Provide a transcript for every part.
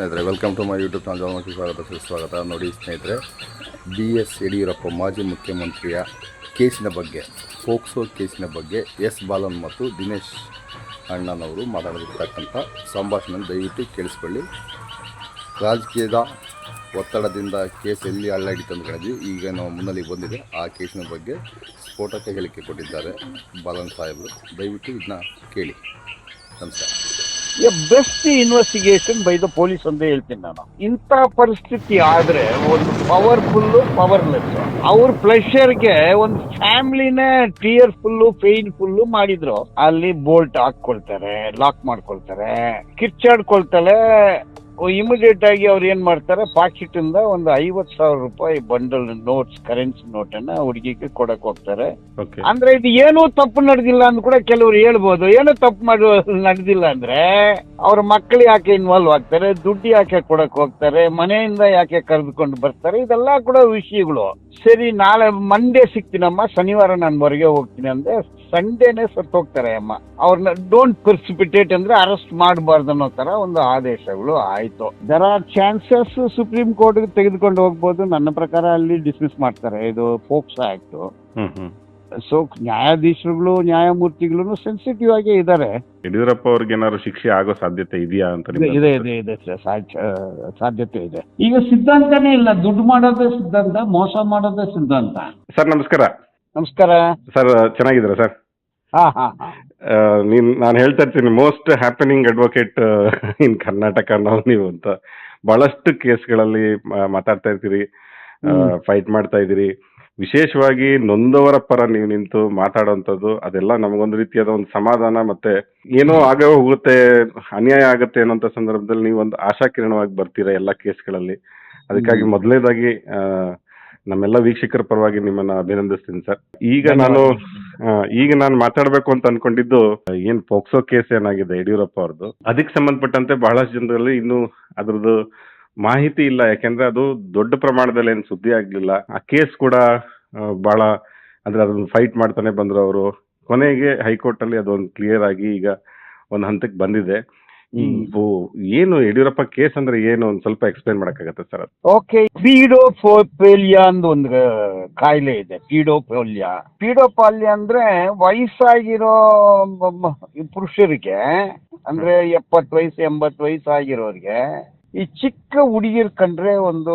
ಸ್ನೇಹಿತರೆ welcome to my YouTube channel ಜಾಮಕ್ಕೆ ಸ್ವಾಗತ ಸುಸ್ವಾಗತ ನೋಡಿ ಸ್ನೇಹಿತರೆ ಬಿ ಎಸ್ ಯಡಿಯೂರಪ್ಪ, ಮಾಜಿ ಮುಖ್ಯಮಂತ್ರಿಯ ಕೇಸಿನ ಬಗ್ಗೆ ಫೋಕ್ಸೋ ಕೇಸಿನ ಬಗ್ಗೆ ಎಸ್ ಬಾಲನ್ ಮತ್ತು ದಿನೇಶ್ ಅಣ್ಣನವರು ಮಾತಾಡಿರ್ತಕ್ಕಂಥ ಸಂಭಾಷಣೆ ದಯವಿಟ್ಟು ಕೇಳಿಸ್ಕೊಳ್ಳಿ. ರಾಜಕೀಯದ ಒತ್ತಡದಿಂದ ಕೇಸ್ ಎಲ್ಲಿ ಹಳ್ಳಾಗಿತ್ತು ಅಂತ ಹೇಳಿದ್ವಿ ಈಗ ನಾವು ಮುನ್ನಲ್ಲಿ ಬಂದಿದೆ. ಆ ಕೇಸಿನ ಬಗ್ಗೆ ಸ್ಫೋಟಕ್ಕೆ ಹೇಳಿಕೆ ಕೊಟ್ಟಿದ್ದಾರೆ ಬಾಲನ್ ಸಾಹೇಬರು. ದಯವಿಟ್ಟು ಇದನ್ನ ಕೇಳಿ. ನಮಸ್ಕಾರ. Best investigation by the police ಅಂತ ಹೇಳ್ತೀನಿ ನಾನು ಇಂಥ ಪರಿಸ್ಥಿತಿ ಆದ್ರೆ ಒಂದು ಪವರ್ಫುಲ್ ಪವರ್ಲೆಸ್ ಅವ್ರ ಪ್ಲೆಷರ್ಗೆ ಒಂದು ಫ್ಯಾಮಿಲಿನೇ ಟೀಯರ್ಫುಲ್ ಪೇನ್ಫುಲ್ ಮಾಡಿದ್ರು. ಅಲ್ಲಿ ಬೋಲ್ಟ್ ಹಾಕೊಳ್ತಾರೆ ಲಾಕ್ ಮಾಡ್ಕೊಳ್ತಾರೆ ಕಿರ್ಚಾಡ್ಕೊಳ್ತಾರೆ ಇಮಿಡಿಯೇಟ್ ಆಗಿ ಅವ್ರು ಏನ್ ಮಾಡ್ತಾರೆ? ಪಾಕೆಟಿಂದ ಇಂದ ಒಂದು ಐವತ್ ಸಾವಿರ ರೂಪಾಯಿ ಬಂಡಲ್ ನೋಟ್ಸ್ ಕರೆನ್ಸಿ ನೋಟ್ ಅನ್ನ ಹುಡುಗಿಗೆ ಕೊಡಕ್ ಹೋಗ್ತಾರೆ. ಅಂದ್ರೆ ಇದು ಏನೂ ತಪ್ಪು ನಡೆದಿಲ್ಲ ಅಂತ ಕೂಡ ಕೆಲವರು ಹೇಳ್ಬೋದು. ಏನೂ ತಪ್ಪು ಮಾಡ ನಡೆದಿಲ್ಲ ಅಂದ್ರೆ ಅವ್ರ ಮಕ್ಕಳು ಯಾಕೆ ಇನ್ವಾಲ್ವ್ ಆಗ್ತಾರೆ? ದುಡ್ಡು ಯಾಕೆ ಕೊಡಕ್ ಹೋಗ್ತಾರೆ? ಮನೆಯಿಂದ ಯಾಕೆ ಕರೆದುಕೊಂಡು ಬರ್ತಾರೆ? ಇದೆಲ್ಲ ಕೂಡ ವಿಷಯಗಳು. ಸರಿ ನಾಳೆ ಮಂಡೇ ಸಿಗ್ತೀನಮ್ಮ ಶನಿವಾರ ನಾನು ಹೊರಗೆ ಹೋಗ್ತೀನಿ ಅಂದ್ರೆ ಸಂಡೇನೆ ಸತ್ತು ಹೋಗ್ತಾರೆ ಅಮ್ಮ. ಅವ್ರನ್ನ ಡೋಂಟ್ ಪರ್ಸಿಪಿಟೇಟ್ ಅಂದ್ರೆ ಅರೆಸ್ಟ್ ಮಾಡಬಾರ್ದು ಅನ್ನೋ ತರ ಒಂದು ಆದೇಶಗಳು ಆಯ್ತು. There are chances supreme court ತೆಗೆದುಕೊಂಡು ಹೋಗ್ಬೋದು. ನನ್ನ ಪ್ರಕಾರ ಅಲ್ಲಿ ಡಿಸ್ಮಿಸ್ ಮಾಡ್ತಾರೆ. ಇದು ಫೋಕ್ಸ್ ಆಕ್ಟ್ ಸೊ ನ್ಯಾಯಾಧೀಶರುಗಳು ನ್ಯಾಯಮೂರ್ತಿಗಳು ಸೆನ್ಸಿಟಿವ್ ಆಗೇ ಇದ್ದಾರೆ ಯಡಿಯೂರಪ್ಪ ಅವ್ರಿಗೆ ಏನಾದ್ರು ಶಿಕ್ಷೆ ಆಗೋ ಸಾಧ್ಯತೆ ಇದೆಯಾ ಅಂತ ಇದೆ ಇದೆ ಇದೆ ಸಾಧ್ಯತೆ ಇದೆ. ಈಗ ಸಿದ್ಧಾಂತನೇ ಇಲ್ಲ. ದುಡ್ಡು ಮಾಡೋದೇ ಸಿದ್ಧಾಂತ ಮೋಸ ಮಾಡೋದೇ ಸಿದ್ಧಾಂತ. ಸರ್ ನಮಸ್ಕಾರ. ನಮಸ್ಕಾರ. ಸರ್ ಚೆನ್ನಾಗಿದ್ದೀರಾ ಸರ್? ಹಾ ಹಾ ಹಾ. ನೀನ್ ನಾನು ಹೇಳ್ತಾ ಇರ್ತೀನಿ most happening advocate in Karnataka ನಾವು ನೀವು ಅಂತ. ಬಹಳಷ್ಟು ಕೇಸ್ಗಳಲ್ಲಿ ಮಾತಾಡ್ತಾ ಇರ್ತೀರಿ. ಫೈಟ್ ಮಾಡ್ತಾ ಇದ್ದೀರಿ. ವಿಶೇಷವಾಗಿ ನೊಂದವರ ಪರ ನೀವು ನಿಂತು ಮಾತಾಡೋಂಥದ್ದು ಅದೆಲ್ಲ ನಮಗೊಂದು ರೀತಿಯಾದ ಒಂದು ಸಮಾಧಾನ ಮತ್ತೆ ಏನೋ ಆಗೋ ಹೋಗುತ್ತೆ ಅನ್ಯಾಯ ಆಗುತ್ತೆ ಅನ್ನೋಂಥ ಸಂದರ್ಭದಲ್ಲಿ ನೀವು ಒಂದು ಆಶಾಕಿರಣವಾಗಿ ಬರ್ತೀರಾ ಎಲ್ಲ ಕೇಸ್ಗಳಲ್ಲಿ? ಅದಕ್ಕಾಗಿ. ಮೊದಲನೇದಾಗಿ ನಮ್ಮೆಲ್ಲ ವೀಕ್ಷಕರ ಪರವಾಗಿ ನಿಮ್ಮನ್ನ ಅಭಿನಂದಿಸ್ತೀನಿ ಸರ್. ಈಗ ನಾನು ಈಗ ನಾನು ಮಾತಾಡ್ಬೇಕು ಅಂತ ಅನ್ಕೊಂಡಿದ್ದು ಏನ್ ಪೋಕ್ಸೋ ಕೇಸ್ ಏನಾಗಿದೆ ಯಡಿಯೂರಪ್ಪ ಅವ್ರದ್ದು ಅದಕ್ಕೆ ಸಂಬಂಧಪಟ್ಟಂತೆ ಬಹಳಷ್ಟು ಜನರಲ್ಲಿ ಇನ್ನು ಅದ್ರದ್ದು ಮಾಹಿತಿ ಇಲ್ಲ. ಯಾಕೆಂದ್ರೆ ಅದು ದೊಡ್ಡ ಪ್ರಮಾಣದಲ್ಲಿ ಏನು ಸುದ್ದಿ ಆಗ್ಲಿಲ್ಲ. ಆ ಕೇಸ್ ಕೂಡ ಬಹಳ ಅಂದ್ರೆ ಅದನ್ನ ಫೈಟ್ ಮಾಡ್ತಾನೆ ಬಂದ್ರು ಅವರು. ಕೊನೆಗೆ ಹೈಕೋರ್ಟ್ ಅಲ್ಲಿ ಅದೊಂದು ಕ್ಲಿಯರ್ ಆಗಿ ಈಗ ಒಂದು ಹಂತಕ್ಕೆ ಬಂದಿದೆ. ಏನು ಯಡಿಯೂರಪ್ಪ ಕೇಸ್ ಅಂದ್ರೆ ಏನು ಒಂದ್ ಸ್ವಲ್ಪ ಎಕ್ಸ್ಪ್ಲೈನ್ ಮಾಡಕ್ಕಾಗತ್ತೆ ಸರ್ ಅದು? ಓಕೆ ಪೀಡೋಫೋಪೇಲಿಯಾ ಅಂತ ಒಂದು ಕಾಯಿಲೆ ಇದೆ ಪೀಡೋಪೋಲಿಯ. ಪೀಡೋಪಾಲ್ಯ ಅಂದ್ರೆ ವಯಸ್ಸಾಗಿರೋ ಮ- ಮ- ಪುರುಷರಿಗೆ ಅಂದ್ರೆ ಎಪ್ಪತ್ತು ವಯಸ್ಸು ಎಂಬತ್ತು ವಯಸ್ಸು ಆಗಿರೋರಿಗೆ ಈ ಚಿಕ್ಕ ಹುಡುಗಿರ್ ಕಂಡ್ರೆ ಒಂದು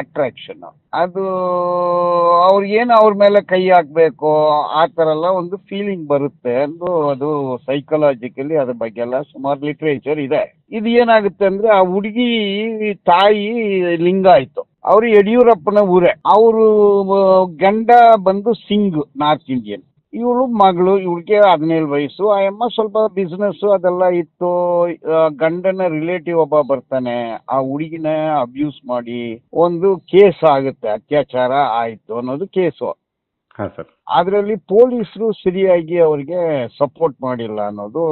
ಅಟ್ರಾಕ್ಷನ್ ಅದು ಅವ್ರಿಗೇನು ಅವ್ರ ಮೇಲೆ ಕೈ ಹಾಕ್ಬೇಕು, ಆ ಥರ ಎಲ್ಲ ಒಂದು ಫೀಲಿಂಗ್ ಬರುತ್ತೆ ಅಂದು ಅದು ಸೈಕಲಾಜಿಕಲಿ ಅದ್ರ ಬಗ್ಗೆ ಎಲ್ಲ ಸುಮಾರು ಲಿಟ್ರೇಚರ್ ಇದೆ. ಇದು ಏನಾಗುತ್ತೆ ಅಂದ್ರೆ ಆ ಹುಡುಗಿ, ತಾಯಿ ಲಿಂಗ ಆಯ್ತು. ಅವರು ಯಡಿಯೂರಪ್ಪನ ಊರೇ. ಅವರು ಗಂಡ ಬಂದು ಸಿಂಗ್, ನಾರ್ತ್ ಇಂಡಿಯನ್. ಇವಳು ಮಗಳು, ಇವಳಿಗೆ ಹದಿನೇಳು ವಯಸ್ಸು. ಆ ಅಮ್ಮ ಸ್ವಲ್ಪ ಬಿಸ್ನೆಸ್ ಅದೆಲ್ಲ ಇತ್ತು. ಗಂಡನ ರಿಲೇಟಿವ್ ಒಬ್ಬ ಬರ್ತಾನೆ. ಆ ಹುಡುಗಿನ ಅಬ್ಯೂಸ್ ಮಾಡಿ ಒಂದು ಕೇಸ್ ಆಗುತ್ತೆ, ಅತ್ಯಾಚಾರ ಆಯ್ತು ಅನ್ನೋದು ಕೇಸು ಅದರಲ್ಲಿ ಪೊಲೀಸರು ಸರಿಯಾಗಿ ಅವರಿಗೆ ಸಪೋರ್ಟ್ ಮಾಡಿಲ್ಲ ಅನ್ನೋದು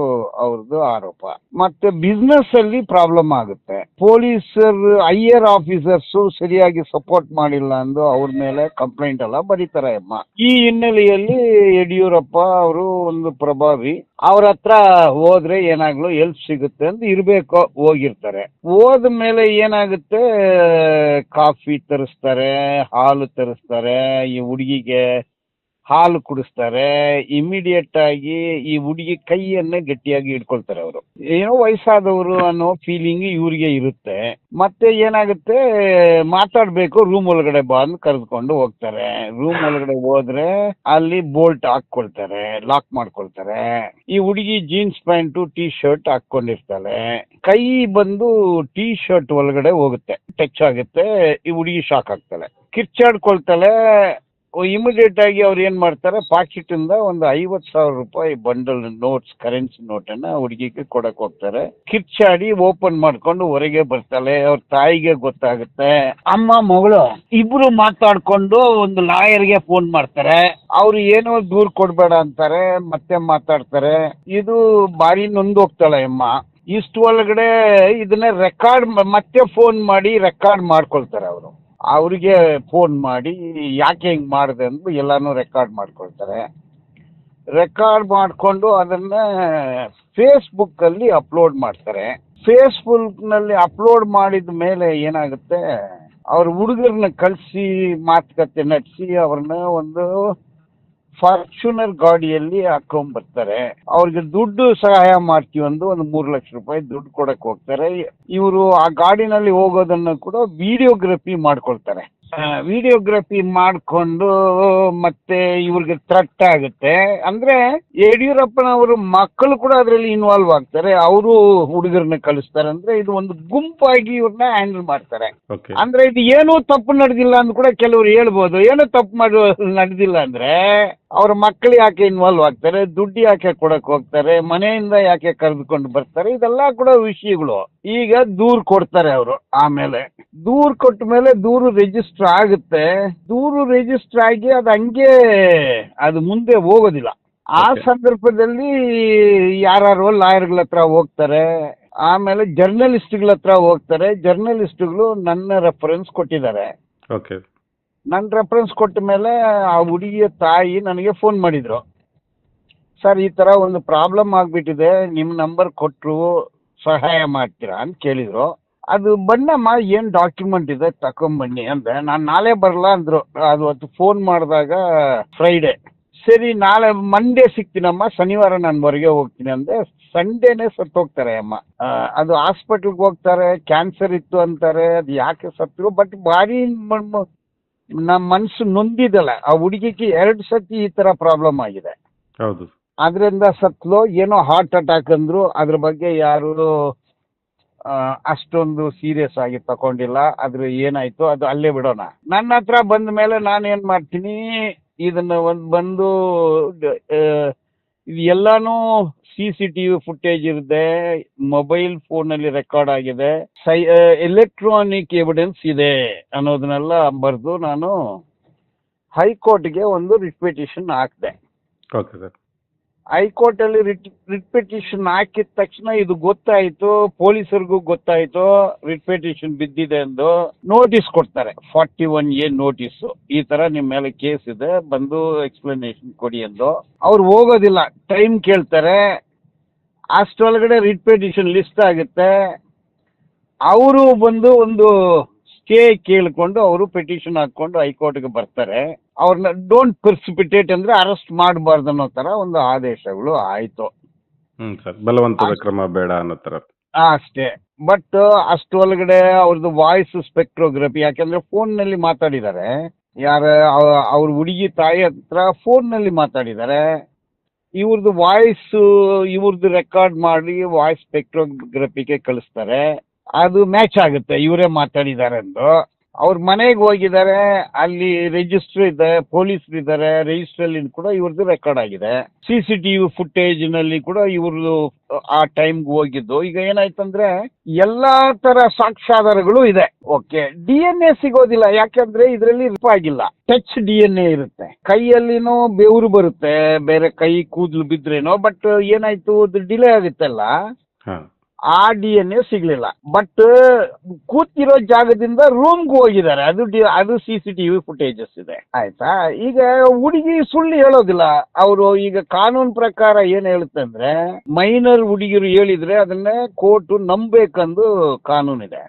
ಅವ್ರದ್ದು ಆರೋಪ. ಮತ್ತೆ ಬಿಸ್ನೆಸ್ ಅಲ್ಲಿ ಪ್ರಾಬ್ಲಮ್ ಆಗುತ್ತೆ. ಪೊಲೀಸರ್ ಹೈಯರ್ ಆಫೀಸರ್ಸ್ ಸರಿಯಾಗಿ ಸಪೋರ್ಟ್ ಮಾಡಿಲ್ಲ ಅಂದು ಅವ್ರ ಮೇಲೆ ಕಂಪ್ಲೇಂಟ್ ಎಲ್ಲ ಬರೀತಾರೆ ಅಮ್ಮ. ಈ ಹಿನ್ನೆಲೆಯಲ್ಲಿ ಯಡಿಯೂರಪ್ಪ ಅವರು ಒಂದು ಪ್ರಭಾವಿ, ಅವ್ರ ಹತ್ರ ಹೋದ್ರೆ ಏನಾಗ್ಲು ಎಲ್ಪ್ ಸಿಗುತ್ತೆ ಅಂತ ಇರ್ಬೇಕು, ಹೋಗಿರ್ತಾರೆ. ಹೋದ ಮೇಲೆ ಏನಾಗುತ್ತೆ, ಕಾಫಿ ತರಿಸ್ತಾರೆ, ಹಾಲು ತರಿಸ್ತಾರೆ, ಈ ಹುಡುಗಿಗೆ ಹಾಲು ಕುಡಿಸ್ತಾರೆ ಇಮಿಡಿಯೇಟ್ ಆಗಿ ಈ ಹುಡುಗಿ ಕೈಯನ್ನೇ ಗಟ್ಟಿಯಾಗಿ ಇಟ್ಕೊಳ್ತಾರೆ ಅವರು. ಏನೋ ವಯಸ್ಸಾದವರು ಅನ್ನೋ ಫೀಲಿಂಗ್ ಇವ್ರಿಗೆ ಇರುತ್ತೆ. ಮತ್ತೆ ಏನಾಗುತ್ತೆ, ಮಾತಾಡ್ಬೇಕು ರೂಮ್ ಒಳಗಡೆ ಬಾ ಅಂತ ಕರೆದುಕೊಂಡು ಹೋಗ್ತಾರೆ. ರೂಮ್ ಒಳಗಡೆ ಹೋದ್ರೆ ಅಲ್ಲಿ ಬೋಲ್ಟ್ ಹಾಕೊಳ್ತಾರೆ ಲಾಕ್ ಮಾಡ್ಕೊಳ್ತಾರೆ. ಈ ಹುಡುಗಿ ಜೀನ್ಸ್ ಪ್ಯಾಂಟು ಟೀ ಶರ್ಟ್ ಹಾಕೊಂಡಿರ್ತಾಳೆ ಕೈ ಬಂದು ಟೀ ಶರ್ಟ್ ಒಳಗಡೆ ಹೋಗುತ್ತೆ. ಟಚ್ ಆಗುತ್ತೆ, ಈ ಹುಡುಗಿ ಶಾಕ್ ಆಗ್ತಾಳೆ. ಕಿರ್ಚಾಡ್ಕೊಳ್ತಾಳೆ ಇಮಿಡಿಯೇಟ್ ಆಗಿ ಅವ್ರು ಏನ್ ಮಾಡ್ತಾರೆ? ಪಾಕೆಟ್ ಇಂದ ಒಂದು ಐವತ್ ಸಾವಿರ ರೂಪಾಯಿ ಬಂಡಲ್ ನೋಟ್ಸ್ ಕರೆನ್ಸಿ ನೋಟ್ ಅನ್ನ ಹುಡುಗಿಗೆ ಕೊಡಕ್ ಹೋಗ್ತಾರೆ. ಕಿರ್ಚಾಡಿ ಓಪನ್ ಮಾಡ್ಕೊಂಡು ಹೊರಗೆ ಬರ್ತಾಳೆ. ಅವ್ರ ತಾಯಿಗೆ ಗೊತ್ತಾಗುತ್ತೆ. ಅಮ್ಮ, ಮಗಳು ಇಬ್ರು ಮಾತಾಡ್ಕೊಂಡು ಒಂದು ಲಾಯರ್ಗೆ ಫೋನ್ ಮಾಡ್ತಾರೆ. ಅವ್ರು ಏನೋ ದೂರ್ ಕೊಡ್ಬೇಡ ಅಂತಾರೆ, ಮತ್ತೆ ಮಾತಾಡ್ತಾರೆ. ಇದು ಬಾರಿ ನೊಂದೋಗ್ತಾಳೆ ಅಮ್ಮ. ಇಷ್ಟು ಒಳಗಡೆ ಇದನ್ನ ರೆಕಾರ್ಡ್ ಮತ್ತೆ ಫೋನ್ ಮಾಡಿ ರೆಕಾರ್ಡ್ ಮಾಡ್ಕೊಳ್ತಾರೆ ಅವರು. ಅವ್ರಿಗೆ ಫೋನ್ ಮಾಡಿ, ಯಾಕೆ ಹಿಂಗೆ ಮಾಡಿದೆ ಅಂತ ಎಲ್ಲಾನು ರೆಕಾರ್ಡ್ ಮಾಡ್ಕೊಳ್ತಾರೆ. ರೆಕಾರ್ಡ್ ಮಾಡಿಕೊಂಡು ಅದನ್ನ ಫೇಸ್ಬುಕ್ ಅಲ್ಲಿ ಅಪ್ಲೋಡ್ ಮಾಡ್ತಾರೆ. ಫೇಸ್ಬುಕ್ನಲ್ಲಿ ಅಪ್ಲೋಡ್ ಮಾಡಿದ ಮೇಲೆ ಏನಾಗುತ್ತೆ? ಅವ್ರ ಹುಡುಗರನ್ನ ಕಳಿಸಿ, ಮಾತುಕತೆ ನಡೆಸಿ ಅವ್ರನ್ನ ಒಂದು ಫಾರ್ಚುನರ್ ಗಾಡಿಯಲ್ಲಿ ಹಾಕೊಂಡ್ಬರ್ತಾರೆ ಅವ್ರಿಗೆ ದುಡ್ಡು ಸಹಾಯ ಮಾಡ್ತೀವಿ ಒಂದು ಒಂದು ಮೂರು ಲಕ್ಷ ರೂಪಾಯಿ ದುಡ್ಡು ಕೊಡಕ್ಕೆ ಹೋಗ್ತಾರೆ. ಇವರು ಆ ಗಾಡಿನಲ್ಲಿ ಹೋಗೋದನ್ನು ಕೂಡ ವಿಡಿಯೋಗ್ರಫಿ ಮಾಡ್ಕೊಳ್ತಾರೆ. ವಿಡಿಯೋಗ್ರಫಿ ಮಾಡಿಕೊಂಡು ಮತ್ತೆ ಇವ್ರಿಗೆ ಥ್ರೆಟ್ ಆಗುತ್ತೆ. ಅಂದ್ರೆ ಯಡಿಯೂರಪ್ಪನವರು ಮಕ್ಕಳು ಕೂಡ ಅದರಲ್ಲಿ ಇನ್ವಾಲ್ವ್ ಆಗ್ತಾರೆ. ಅವರು ಹುಡುಗರನ್ನ ಕಳಿಸ್ತಾರೆ. ಅಂದ್ರೆ ಇದು ಒಂದು ಗುಂಪಾಗಿ ಇವ್ರನ್ನ ಹ್ಯಾಂಡಲ್ ಮಾಡ್ತಾರೆ. ಅಂದ್ರೆ ಇದು ಏನೂ ತಪ್ಪು ನಡೆದಿಲ್ಲ ಅಂತ ಕೂಡ ಕೆಲವರು ಹೇಳ್ಬೋದು. ಏನೂ ತಪ್ಪು ಮಾಡಿ ನಡೆದಿಲ್ಲ ಅಂದ್ರೆ ಅವ್ರ ಮಕ್ಳು ಯಾಕೆ ಇನ್ವಾಲ್ವ್ ಆಗ್ತಾರೆ ದುಡ್ಡು ಯಾಕೆ ಕೊಡಕ್ ಹೋಗ್ತಾರೆ ಮನೆಯಿಂದ ಯಾಕೆ ಕರೆದುಕೊಂಡು ಬರ್ತಾರೆ ಇದೆಲ್ಲ ಕೂಡ ವಿಷಯಗಳು. ಈಗ ದೂರ್ ಕೊಡ್ತಾರೆ ಅವರು ಆಮೇಲೆ. ದೂರ್ ಕೊಟ್ಟ ಮೇಲೆ ದೂರು ರಿಜಿಸ್ಟರ್ ಆಗುತ್ತೆ. ದೂರು ರಿಜಿಸ್ಟರ್ ಆಗಿ ಅದು ಹಂಗೆ ಅದು ಮುಂದೆ ಹೋಗೋದಿಲ್ಲ. ಆ. ಸಂದರ್ಭದಲ್ಲಿ ಯಾರು ಲಾಯರ್ಗಳ ಹತ್ರ ಹೋಗ್ತಾರೆ ಆಮೇಲೆ ಜರ್ನಲಿಸ್ಟ್ಗಳ ಹತ್ರ ಹೋಗ್ತಾರೆ. ಜರ್ನಲಿಸ್ಟ್ಗಳು ನನ್ನ ರೆಫರೆನ್ಸ್ ಕೊಟ್ಟಿದ್ದಾರೆ. ಓಕೆ ನನ್ನ ರೆಫರೆನ್ಸ್ ಕೊಟ್ಟ ಮೇಲೆ ಆ ಹುಡುಗಿಯ ತಾಯಿ ನನಗೆ ಫೋನ್ ಮಾಡಿದ್ರು. ಸರ್, ಈ ಥರ ಒಂದು ಪ್ರಾಬ್ಲಮ್ ಆಗಿಬಿಟ್ಟಿದೆ. ನಿಮ್ಮ ನಂಬರ್ ಕೊಟ್ಟರು ಸಹಾಯ ಮಾಡ್ತೀರಾ? ಅಂತ ಕೇಳಿದರು. ಅದು ಬನ್ನಮ್ಮ, ಏನು ಡಾಕ್ಯುಮೆಂಟ್ ಇದೆ? ತಗೊಂಬನ್ನಿ ಅಂದೆ. ನಾನು ನಾಳೆ ಬರಲ್ಲ ಅಂದರು. ಅದು ಹೊತ್ತು ಫೋನ್ ಮಾಡಿದಾಗ ಫ್ರೈಡೆ ಸರಿ, ನಾಳೆ ಮಂಡೇ ಸಿಗ್ತೀನಮ್ಮ. ಶನಿವಾರ ನಾನು ಹೊರಗೆ ಹೋಗ್ತೀನಿ. ಅಂದರೆ ಸಂಡೇನೇ ಸತ್ತು ಹೋಗ್ತಾರೆ ಅಮ್ಮ. ಅದು ಹಾಸ್ಪಿಟ್ಲ್ಗೆ ಹೋಗ್ತಾರೆ. ಕ್ಯಾನ್ಸರ್ ಇತ್ತು ಅಂತಾರೆ. ಅದು ಯಾಕೆ ಸತ್ತರು ಬಟ್ ಭಾರಿ ನಮ್ಮ ಮನಸ್ಸು ನೊಂದಿದಲ್ಲ. ಆ ಹುಡುಗಿಗೆ ಎರಡು ಸತಿ ಈ ಥರ ಪ್ರಾಬ್ಲಮ್ ಆಗಿದೆ. ಹೌದು. ಅದರಿಂದ ಸತ್ಲು ಏನೋ ಹಾರ್ಟ್ ಅಟ್ಯಾಕ್ ಅಂದ್ರು ಅದ್ರ ಬಗ್ಗೆ ಯಾರು ಅಷ್ಟೊಂದು ಸೀರಿಯಸ್ ಆಗಿ ತಗೊಂಡಿಲ್ಲ ಅದ್ರ ಏನಾಯ್ತು ಅದು ಅಲ್ಲೇ ಬಿಡೋಣ. ನನ್ನ ಹತ್ರ ಬಂದ ಮೇಲೆ ನಾನು ಏನು ಮಾಡ್ತೀನಿ ಇದನ್ನ ಒಂದು ಬಂದು ಇದು ಎಲ್ಲಾನು C C T V footage ಇರುತ್ತೆ ಮೊಬೈಲ್ ಫೋನಲ್ಲಿ ರೆಕಾರ್ಡ್ ಆಗಿದೆ ಸೈ ಎಲೆಕ್ಟ್ರಾನಿಕ್ ಎವಿಡೆನ್ಸ್ ಇದೆ ಅನ್ನೋದನ್ನೆಲ್ಲ ಬರೆದು ನಾನು ಹೈಕೋರ್ಟ್ಗೆ ಒಂದು ರಿಟ್ ಹಾಕಿದೆ. ಓಕೆ ಸರ್ ಹೈಕೋರ್ಟಲ್ಲಿ ರಿಟ್ ರಿಟ್ ಪಿಟಿಷನ್ ಹಾಕಿದ ತಕ್ಷಣ ಇದು ಗೊತ್ತಾಯಿತು, ಪೊಲೀಸರಿಗೂ ಗೊತ್ತಾಯಿತು, ರಿಟ್ ಪಿಟಿಷನ್ ಬಿದ್ದಿದೆ ಎಂದು ನೋಟಿಸ್ ಕೊಡ್ತಾರೆ. Forty one A notice. ಈ ತರ ನಿಮ್ಮ ಮೇಲೆ ಕೇಸ್ ಇದೆ, ಬಂದು ಎಕ್ಸ್ಪ್ಲನೇಷನ್ ಕೊಡಿ ಎಂದು. ಅವ್ರು ಹೋಗೋದಿಲ್ಲ, ಟೈಮ್ ಕೇಳ್ತಾರೆ. ಅಷ್ಟೊಳಗಡೆ ರಿಟ್ ಪಿಟಿಷನ್ ಲಿಸ್ಟ್ ಆಗುತ್ತೆ. ಅವರು ಬಂದು ಒಂದು ಸ್ಟೇ ಕೇಳಿಕೊಂಡು, ಅವರು ಪಿಟಿಷನ್ ಹಾಕ್ಕೊಂಡು ಹೈಕೋರ್ಟ್ಗೆ ಬರ್ತಾರೆ. ಅವ್ರನ್ನ ಡೋಂಟ್ ಪರ್ಸಿಪಿಟೇಟ್ ಅಂದ್ರೆ ಅರೆಸ್ಟ್ ಮಾಡಬಾರ್ದು ಅನ್ನೋ ಥರ ಒಂದು ಆದೇಶಗಳು ಆಯಿತು. ಹ್ಮ್ ಸರ್ ಬಲವಂತದ ಕ್ರಮ ಬೇಡ ಅನ್ನೋ ತರ. ಅಷ್ಟೇ. ಬಟ್ ಅಷ್ಟು ಒಳಗಡೆ ಅವ್ರದ್ದು ವಾಯ್ಸ್ ಸ್ಪೆಕ್ಟ್ರೋಗ್ರಫಿ ಯಾಕೆಂದ್ರೆ ಫೋನ್ನಲ್ಲಿ ಮಾತಾಡಿದ್ದಾರೆ ಯಾರ ಅವ- ಅವ್ರ ಹುಡುಗಿ ತಾಯಿ ಹತ್ರ ಫೋನ್ನಲ್ಲಿ ಮಾತಾಡಿದ್ದಾರೆ ಇವ್ರದ್ದು ವಾಯ್ಸ್ ಇವ್ರದ್ದು ರೆಕಾರ್ಡ್ ಮಾಡಿ ವಾಯ್ಸ್ ಸ್ಪೆಕ್ಟ್ರೋಗ್ರಫಿಗೆ ಕಳಿಸ್ತಾರೆ. ಅದು ಮ್ಯಾಚ್ ಆಗುತ್ತೆ ಇವರೇ ಮಾತಾಡಿದ್ದಾರೆ ಎಂದು ಅವ್ರ ಮನೆಗೆ ಹೋಗಿದ್ದಾರೆ ಅಲ್ಲಿ ರಿಜಿಸ್ಟರ್ ಇದೆ ಪೊಲೀಸರು ಇದ್ದಾರೆ ರಿಜಿಸ್ಟ್ರಲ್ಲಿ ಕೂಡ ಇವ್ರದ್ದು ರೆಕಾರ್ಡ್ ಆಗಿದೆ. ಸಿ ಸಿ ಟಿ ವಿ ಫುಟೇಜ್ನಲ್ಲಿ ಕೂಡ ಇವ್ರದ್ದು ಆ ಟೈಮ್ಗೆ ಹೋಗಿದ್ದು. ಈಗ ಏನಾಯ್ತಂದ್ರೆ, ಎಲ್ಲಾ ತರ ಸಾಕ್ಷ್ಯಾಧಾರಗಳು ಇದೆ. ಓಕೆ ಡಿ ಎನ್ ಎ ಸಿಗೋದಿಲ್ಲ. ಯಾಕಂದ್ರೆ ಇದರಲ್ಲಿ ಆಗಿಲ್ಲ. ಟಚ್ ಡಿ ಎನ್ ಎ ಇರುತ್ತೆ. ಕೈಯಲ್ಲಿನೋ ಬೆವರು ಬರುತ್ತೆ. ಬೇರೆ ಕೈ, ಕೂದಲು ಬಿದ್ರೇನೋ ಬಟ್ ಏನಾಯ್ತು? ಅದು ಡಿಲೇ ಆಗುತ್ತಲ್ಲ. ಆ ಡಿ ಎನ್ ಎ ಸಿಗ್ಲಿಲ್ಲ. ಬಟ್ ಕೂತಿರೋ ಜಾಗದಿಂದ ರೂಮ್ಗೆ ಹೋಗಿದ್ದಾರೆ. ಅದು ಡಿ ಅದು C C T V footages ಇದೆ. ಆಯ್ತಾ? ಈಗ ಹುಡುಗಿ ಸುಳ್ಳು ಹೇಳೋದಿಲ್ಲ. ಅವರು ಈಗ ಕಾನೂನು ಪ್ರಕಾರ ಏನ್ ಹೇಳುತ್ತೆ ಅಂದ್ರೆ ಮೈನರ್ ಹುಡುಗಿರು ಹೇಳಿದ್ರೆ ಅದನ್ನೇ ಕೋರ್ಟು ನಂಬೇಕಂದು ಕಾನೂನು ಇದೆ.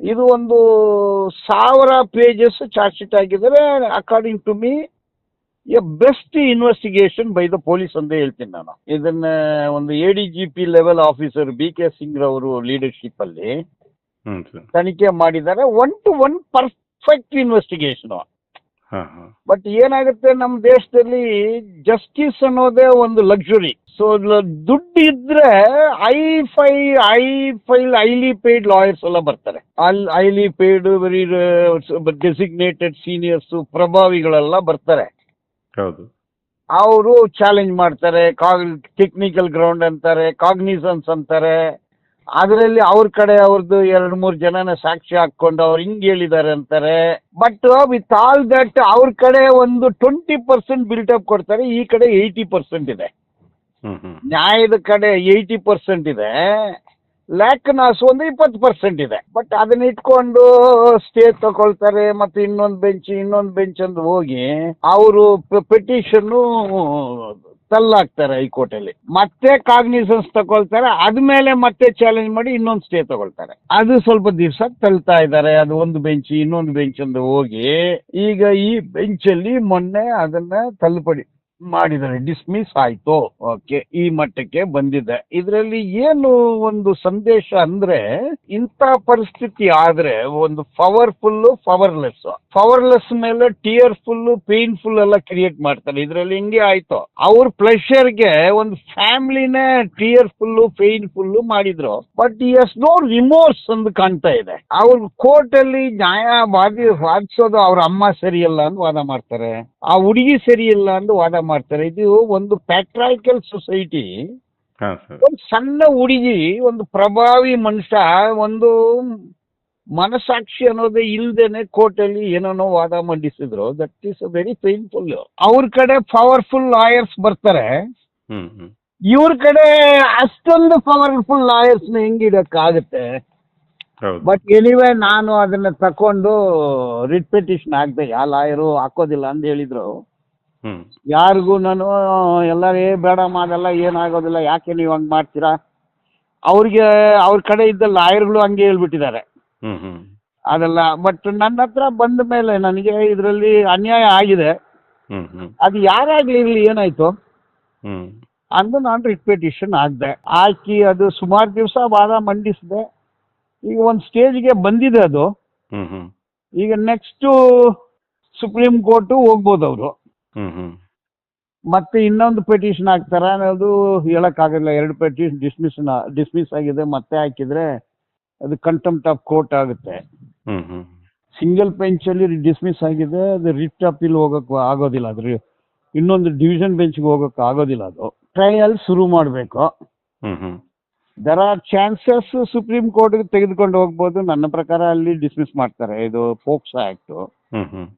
ಇದು ಒಂದು ಸಾವಿರ ಪೇಜಸ್ ಚಾರ್ಜ್ ಶೀಟ್ ಆಗಿದ್ದಾರೆ according to me a best investigation by the police ಅಂತ ಹೇಳ್ತೀನಿ ನಾನು ಇದನ್ನ ಒಂದು A D G P level officer B K Singh ಅವರು ಲೀಡರ್ಶಿಪ್ ಅಲ್ಲಿ ತನಿಖೆ ಮಾಡಿದ್ದಾರೆ. One to one perfect investigation but ಏನಾಗುತ್ತೆ ನಮ್ಮ ದೇಶದಲ್ಲಿ ಜಸ್ಟಿಸ್ ಅನ್ನೋದೇ ಒಂದು ಲಕ್ಸುರಿ ಸೊ ದುಡ್ಡು ಇದ್ರೆ I five I file highly paid lawyers ಎಲ್ಲ ಬರ್ತಾರೆ. ಅಲ್ಲಿ highly paid very designated seniors ಪ್ರಭಾವಿಗಳೆಲ್ಲ ಬರ್ತಾರೆ. ಹೌದು. ಅವರು ಚಾಲೆಂಜ್ ಮಾಡ್ತಾರೆ ಕಾಗ್ ಟೆಕ್ನಿಕಲ್ ಗ್ರೌಂಡ್ ಅಂತಾರೆ ಕಾಗ್ನಿಸನ್ಸ್ ಅಂತಾರೆ. ಅದರಲ್ಲಿ ಅವ್ರ ಕಡೆ ಅವ್ರದ್ದು ಎರಡು ಮೂರು ಜನನ ಸಾಕ್ಷಿ ಹಾಕ್ಕೊಂಡು ಅವ್ರು ಹಿಂಗೆ ಹೇಳಿದ್ದಾರೆ ಅಂತಾರೆ. ಬಟ್ ವಿತ್ ಆಲ್ ದಟ್ ಅವ್ರ ಕಡೆ ಒಂದು ಟ್ವೆಂಟಿ ಪರ್ಸೆಂಟ್ ಬಿಲ್ಟಪ್ ಕೊಡ್ತಾರೆ ಈ ಕಡೆ ಏಯ್ಟಿ ಪರ್ಸೆಂಟ್ ಇದೆ. ನ್ಯಾಯದ ಕಡೆ ಏಯ್ಟಿ ಪರ್ಸೆಂಟ್ ಇದೆ. ಲ್ಯಾಕ್ನಾಸ್ ಒಂದು ಇಪ್ಪತ್ತು ಪರ್ಸೆಂಟ್ ಇದೆ. ಬಟ್ ಅದನ್ನ ಇಟ್ಕೊಂಡು ಸ್ಟೇ ತಗೊಳ್ತಾರೆ, ಮತ್ತೆ ಇನ್ನೊಂದು ಬೆಂಚ್ ಇನ್ನೊಂದು ಬೆಂಚ್ ಅಂತ ಹೋಗಿ ಅವರು ಪೆಟಿಷನ್ನು ತಲ್ಲಾಗ್ತಾರೆ ಹೈಕೋರ್ಟ್ ಅಲ್ಲಿ ಮತ್ತೆ ಕಾಗ್ನಿಸನ್ಸ್ ತಗೊಳ್ತಾರೆ, ಅದ್ಮೇಲೆ ಮತ್ತೆ ಚಾಲೆಂಜ್ ಮಾಡಿ ಇನ್ನೊಂದು ಸ್ಟೇ ತಗೊಳ್ತಾರೆ. ಅದು ಸ್ವಲ್ಪ ದಿವಸ ತಳ್ತಾ ಇದ್ದಾರೆ ಅದು ಒಂದು ಬೆಂಚ್ ಇನ್ನೊಂದು ಬೆಂಚ್ ಅಂತ ಹೋಗಿ ಈಗ ಈ ಬೆಂಚಲ್ಲಿ ಮೊನ್ನೆ ಅದನ್ನ ತಳ್ಳುಪಡಿ ಮಾಡಿದ್ದಾರೆ. ಡಿಸ್ಮಿಸ್ ಆಯ್ತು. ಓಕೆ ಈ ಮಟ್ಟಕ್ಕೆ ಬಂದಿದೆ. ಇದರಲ್ಲಿ ಏನು ಒಂದು ಸಂದೇಶ ಅಂದ್ರೆ, ಇಂಥ ಪರಿಸ್ಥಿತಿ ಆದ್ರೆ ಒಂದು ಪವರ್ಫುಲ್ ಪವರ್ಲೆಸ್ ಪವರ್ಲೆಸ್ ಮೇಲೆ ಟಿಯರ್ಫುಲ್ ಪೇನ್ಫುಲ್ ಎಲ್ಲ ಕ್ರಿಯೇಟ್ ಮಾಡ್ತಾರೆ. ಇದರಲ್ಲಿ ಹಿಂಗೆ ಆಯ್ತು. ಅವ್ರ ಪ್ಲೆಷರ್ಗೆ ಒಂದು ಫ್ಯಾಮಿಲಿನೇ ಟಿಯರ್ಫುಲ್ ಪೇನ್ಫುಲ್ ಮಾಡಿದ್ರು. ಬಟ್ ಎಸ್ ನೋ ರಿಮೋರ್ಸ್ ಅಂತ ಕಾಣ್ತಾ ಇದೆ. ಅವ್ರ ಕೋರ್ಟ್ ಅಲ್ಲಿ ನ್ಯಾಯ ವಾದಿ ಅವ್ರ ಅಮ್ಮ ಸರಿಯಲ್ಲ ಅಂತ ವಾದ ಮಾಡ್ತಾರೆ. ಆ ಹುಡುಗಿ ಸರಿಯಿಲ್ಲ ಅಂತ ವಾದ ಮಾಡ್ತಾರೆ. ಇದು ಒಂದು ಪ್ಯಾಟ್ರಾಯಿಕಲ್ ಸೊಸೈಟಿ ಹಾ ಸರ್. ಒಂದು ಸಣ್ಣ ಹುಡುಗಿ ಒಂದು ಪ್ರಭಾವಿ ಮನುಷ್ಯ ಒಂದು ಮನಸಾಕ್ಷಿ ಅನ್ನೋದೇ ಇಲ್ದೇನೆ ಕೋರ್ಟಲ್ಲಿ ಏನೇನೋ ವಾದ ಮಂಡಿಸಿದ್ರು. ದಟ್ ಈಸ್ ವೆರಿ ಪೇನ್ಫುಲ್ ಅವ್ರ ಕಡೆ ಪವರ್ಫುಲ್ ಲಾಯರ್ಸ್ ಬರ್ತಾರೆ. ಹ್ಮ್ ಹ್ಮ್. ಇವ್ರ ಕಡೆ ಅಷ್ಟೊಂದು ಪವರ್ಫುಲ್ ಲಾಯರ್ಸ್ನ ಹೆಂಗಿಡಕ್ಕಾಗುತ್ತೆ ಹೌದು. ಬಟ್ ಎನಿವೆ ನಾನು ಅದನ್ನ ತಕೊಂಡು ರಿಟ್ ಪಿಟಿಷನ್ ಹಾಕ್ದೆ ಯಾವ ಲಾಯರು ಹಾಕೋದಿಲ್ಲ ಅಂತ ಹೇಳಿದ್ರು. ಯಾರಿಗೂ ನಾನು ಎಲ್ಲ ಏ ಬೇಡಮ್ಮ ಅದೆಲ್ಲ ಏನಾಗೋದಿಲ್ಲ ಯಾಕೆ ನೀವು ಹಂಗೆ ಮಾಡ್ತೀರಾ? ಅವ್ರಿಗೆ ಅವ್ರ ಕಡೆ ಇದ್ದ ಲಾಯರ್ಗಳು ಹಂಗೆ ಹೇಳ್ಬಿಟ್ಟಿದ್ದಾರೆ. ಅದೆಲ್ಲ ಬಟ್ ನನ್ನ ಹತ್ರ ಬಂದ ಮೇಲೆ ನನಗೆ ಇದರಲ್ಲಿ ಅನ್ಯಾಯ ಆಗಿದೆ. ಅದು ಯಾರಾಗ್ಲಿ ಇರಲಿ ಏನಾಯ್ತು? ಅಂದು ನಾನು ರಿಟ್ ಪಿಟಿಷನ್ ಹಾಕ್ದೆ. ಹಾಕಿ ಅದು ಸುಮಾರು ದಿವಸ ವಾದ ಮಂಡಿಸಿದೆ. ಈಗ ಒಂದು ಸ್ಟೇಜ್ಗೆ ಬಂದಿದೆ ಅದು. ಈಗ ನೆಕ್ಸ್ಟು ಸುಪ್ರೀಂ ಕೋರ್ಟು ಹೋಗ್ಬೋದು ಅವರು ಹ್ಮ್ ಹ್ಮ್. ಮತ್ತೆ ಇನ್ನೊಂದು ಪೆಟಿಷನ್ ಹಾಕ್ತಾರ ಅನ್ನೋದು ಹೇಳಕ್ಕಾಗಲ್ಲ. ಎರಡು ಪೆಟಿಷನ್ ಡಿಸ್ಮಿಸ್ ಡಿಸ್ಮಿಸ್ ಆಗಿದೆ ಮತ್ತೆ ಹಾಕಿದ್ರೆ ಅದು ಕಂಟೆಂಪ್ಟ್ ಆಫ್ ಕೋರ್ಟ್ ಆಗುತ್ತೆ. ಹ್ಮ್ ಹ್ಮ್. ಸಿಂಗಲ್ ಬೆಂಚಲ್ಲಿ ಡಿಸ್ಮಿಸ್ ಆಗಿದೆ ಅದು ರಿಟ್ ಅಪೀಲ್ ಹೋಗಕ್ಕೆ ಆಗೋದಿಲ್ಲ. ಅದ್ರ ಇನ್ನೊಂದು ಡಿವಿಷನ್ ಬೆಂಚ್ಗೆ ಹೋಗಕ್ಕೆ ಆಗೋದಿಲ್ಲ ಅದು. ಟ್ರಯಲ್ ಶುರು ಮಾಡಬೇಕು. ಹ್ಮ್ ಹ್ಮ್. ದರ್ ಆರ್ ಚಾನ್ಸಸ್ ಸುಪ್ರೀಂ ಕೋರ್ಟ್ಗೆ ತೆಗೆದುಕೊಂಡು ಹೋಗ್ಬೋದು. ನನ್ನ ಪ್ರಕಾರ ಅಲ್ಲಿ ಡಿಸ್ಮಿಸ್ ಮಾಡ್ತಾರೆ. ಇದು ಫೋಕ್ಸ್ ಆ್ಯಕ್ಟು ಹ್ಮ್ ಹ್ಮ್.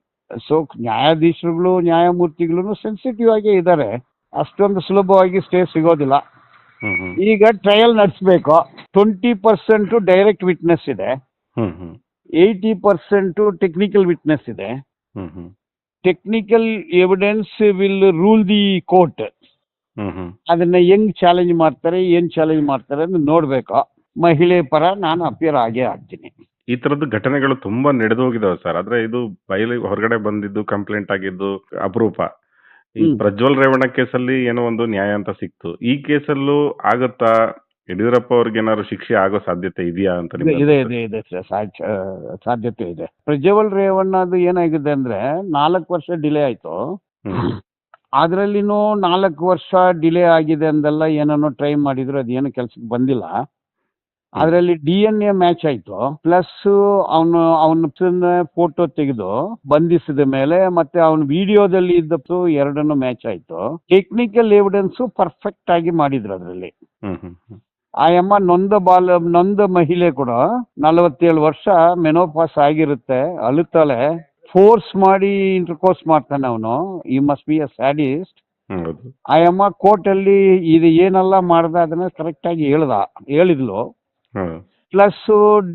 ಸೊ ನ್ಯಾಯಾಧೀಶರುಗಳು ನ್ಯಾಯಮೂರ್ತಿಗಳು ಸೆನ್ಸಿಟಿವ್ ಆಗೇ ಇದ್ದಾರೆ. ಅಷ್ಟೊಂದು ಸುಲಭವಾಗಿ ಸ್ಟೇ ಸಿಗೋದಿಲ್ಲ. ಈಗ ಟ್ರಯಲ್ ನಡೆಸಬೇಕು. ಟ್ವೆಂಟಿ ಪರ್ಸೆಂಟು ಡೈರೆಕ್ಟ್ ವಿಟ್ನೆಸ್ ಇದೆ. ಏಯ್ಟಿ ಪರ್ಸೆಂಟು ಟೆಕ್ನಿಕಲ್ ವಿಟ್ನೆಸ್ ಇದೆ. Technical evidence will rule the court ಅದನ್ನ ಹೆಂಗ್ ಚಾಲೆಂಜ್ ಮಾಡ್ತಾರೆ ಏನ್ ಚಾಲೆಂಜ್ ಮಾಡ್ತಾರೆ ಅಂತ ನೋಡ್ಬೇಕು. ಮಹಿಳೆ ಪರ ನಾನು ಅಪಿಯರ್ ಆಗೇ ಆಗ್ತೀನಿ. ಈ ತರದ್ದು ಘಟನೆಗಳು ತುಂಬಾ ನಡೆದೋಗಿದಾವೆ ಸರ್. ಆದ್ರೆ ಇದು ಬಯಲು ಹೊರಗಡೆ ಬಂದಿದ್ದು ಕಂಪ್ಲೇಂಟ್ ಆಗಿದ್ದು ಅಪರೂಪ. ಈ ಪ್ರಜ್ವಲ್ ರೇವಣ್ಣ ಕೇಸಲ್ಲಿ ಏನೋ ಒಂದು ನ್ಯಾಯ ಅಂತ ಸಿಕ್ತು. ಈ ಕೇಸಲ್ಲೂ ಆಗುತ್ತಾ? ಯಡಿಯೂರಪ್ಪ ಅವ್ರಿಗೆ ಏನಾದ್ರು ಶಿಕ್ಷೆ ಆಗೋ ಸಾಧ್ಯತೆ ಇದೆಯಾ ಅಂತ ಇದೆ ಇದೆ ಇದೆ ಇದೆ ಸರ್, ಸಾಧ್ಯತೆ ಇದೆ. ಪ್ರಜ್ವಲ್ ರೇವಣ್ಣ ಅದು ಏನಾಗಿದೆ ಅಂದ್ರೆ ನಾಲ್ಕು ವರ್ಷ ಡಿಲೇ ಆಯ್ತು. ಅದ್ರಲ್ಲಿನೂ ಅದರಲ್ಲಿನೂ ನಾಲ್ಕು ವರ್ಷ ಡಿಲೇ ಆಗಿದೆ ಅಂದೆಲ್ಲ ಏನನ್ನೋ ಟ್ರೈ ಮಾಡಿದ್ರು ಅದೇನು ಕೆಲ್ಸಕ್ಕೆ ಬಂದಿಲ್ಲ. ಅದರಲ್ಲಿ ಡಿ ಎನ್ ಎ ಮ್ಯಾಚ್ ಆಯ್ತು. ಪ್ಲಸ್ ಅವನು ಅವನ ಫೋಟೋ ತೆಗೆದು ಬಂಧಿಸಿದ ಮೇಲೆ ಮತ್ತೆ ಅವನ ವಿಡಿಯೋದಲ್ಲಿ ಇದ್ದದ್ದು ಎರಡನ್ನು ಮ್ಯಾಚ್ ಆಯ್ತು. ಟೆಕ್ನಿಕಲ್ ಎವಿಡೆನ್ಸ್ ಪರ್ಫೆಕ್ಟ್ ಆಗಿ ಮಾಡಿದ್ರು ಅದರಲ್ಲಿ. ಆ ಎಮ್ಮ ನೊಂದ ಬಾಲ ನೊಂದ ಮಹಿಳೆ ಕೂಡ ನಲವತ್ತೇಳು ವರ್ಷ ಮೆನೋಪಾಸ್ ಆಗಿರುತ್ತೆ ಅಳುತ್ತಾಳೆ ಫೋರ್ಸ್ ಮಾಡಿ ಇಂಟರ್ಕೋರ್ಸ್ ಮಾಡ್ತಾನೆ ಅವನು. ಈ ಮಸ್ಟ್ ಬಿ ಅ ಸ್ಯಾಡಿಸ್ಟ್ ಆಯಮ್ಮ ಕೋರ್ಟಲ್ಲಿ ಇದು ಏನೆಲ್ಲ ಮಾಡ್ದ ಅದನ್ನ ಕರೆಕ್ಟಾಗಿ ಹೇಳ್ದ ಹೇಳಿದ್ಲು. ಪ್ಲಸ್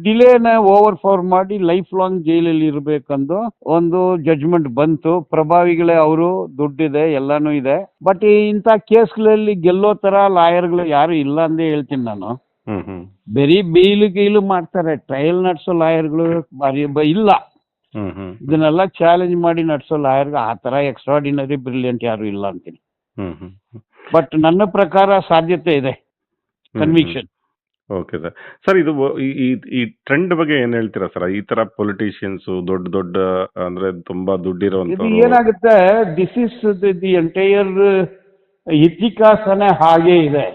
ಡಿಲೇನ ಓವರ್ ಫಾರ್ ಮಾಡಿ ಲೈಫ್ ಲಾಂಗ್ ಜೈಲಲ್ಲಿ ಇರಬೇಕಂದು ಒಂದು ಜಡ್ಜ್ಮೆಂಟ್ ಬಂತು. ಪ್ರಭಾವಿಗಳೇ ಅವರು ದುಡ್ಡಿದೆ ಎಲ್ಲಾನು ಇದೆ. ಬಟ್ ಇಂಥ ಕೇಸ್ಗಳಲ್ಲಿ ಗೆಲ್ಲೋ ತರ ಲಾಯರ್ಗಳು ಯಾರು ಇಲ್ಲ ಅಂದೇ ಹೇಳ್ತೀನಿ ನಾನು. ಬರೀ ಬೀಲು ಗೀಲು ಮಾಡ್ತಾರೆ. ಟ್ರಯಲ್ ನಡೆಸೋ ಲಾಯರ್ಗಳು ಇಲ್ಲ. ಇದನ್ನೆಲ್ಲ ಚಾಲೆಂಜ್ ಮಾಡಿ ನಡೆಸೋ ಲಾಯರ್ ಆ ತರ ಎಕ್ಸ್ಟ್ರಾಡಿನರಿ ಬ್ರಿಲಿಯಂಟ್ ಯಾರು ಇಲ್ಲ ಅಂತೀನಿ. ಬಟ್ ನನ್ನ ಪ್ರಕಾರ ಸಾಧ್ಯತೆ ಇದೆ. ಕನ್ವಿಕ್ಷನ್. ಓಕೆ ಸರ್ ಸರ್ ಇದು ಈ ಟ್ರೆಂಡ್ ಬಗ್ಗೆ ಏನ್ ಹೇಳ್ತೀರಾ ಸರ್ ಈ ತರ ಪೊಲಿಟಿಷಿಯನ್ಸ್ ದೊಡ್ಡ ದೊಡ್ಡ, ಅಂದ್ರೆ ತುಂಬಾ ದುಡ್ಡಿರುವಂತವ್ರು. ಏನಾಗುತ್ತೆ ದಿಸ್ ಇಸ್ ದಿ ಎಂಟೈರ್ ಇತಿಹಾಸನೇ ಹಾಗೆ ಇದೆ.